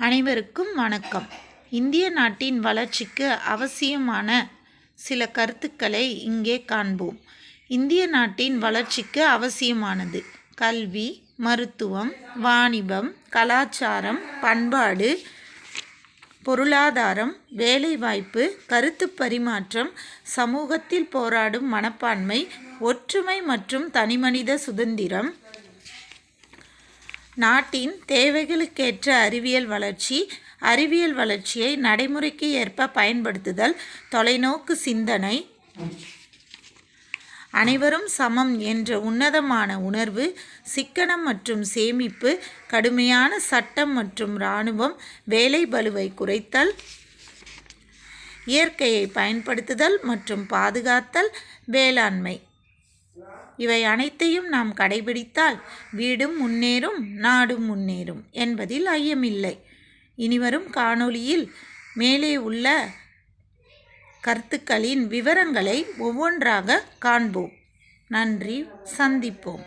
அனைவருக்கும் வணக்கம். இந்திய நாட்டின் வளர்ச்சிக்கு அவசியமான சில கருத்துக்களை இங்கே காண்போம். இந்திய நாட்டின் வளர்ச்சிக்கு அவசியமானது கல்வி மருத்துவம் வாணிபம் கலாச்சாரம் பண்பாடு பொருளாதாரம் வேலைவாய்ப்பு கருத்து பரிமாற்றம் சமூகத்தில் போராடும் மனப்பான்மை ஒற்றுமை மற்றும் தனிமனித சுதந்திரம் நாட்டின் தேவைகளுக்கேற்ற அறிவியல் வளர்ச்சி அறிவியல் வளர்ச்சியை நடைமுறைக்கு ஏற்ப பயன்படுத்துதல் தொலைநோக்கு சிந்தனை. அனைவரும் சமம் என்ற உன்னதமான உணர்வு சிக்கனம் மற்றும் சேமிப்பு கடுமையான சட்டம் மற்றும் இராணுவம் வேலை பளுவை குறைத்தல் இயற்கையை பயன்படுத்துதல் மற்றும் பாதுகாத்தல் வேளாண்மை. இவை அனைத்தையும் நாம் கடைபிடித்தால் வீடும் முன்னேறும் நாடும் முன்னேறும் என்பதில் ஐயமில்லை. இனிவரும் காணொளியில் மேலே உள்ள கருத்துக்களின் விவரங்களை ஒவ்வொன்றாக காண்போம். நன்றி. சந்திப்போம்.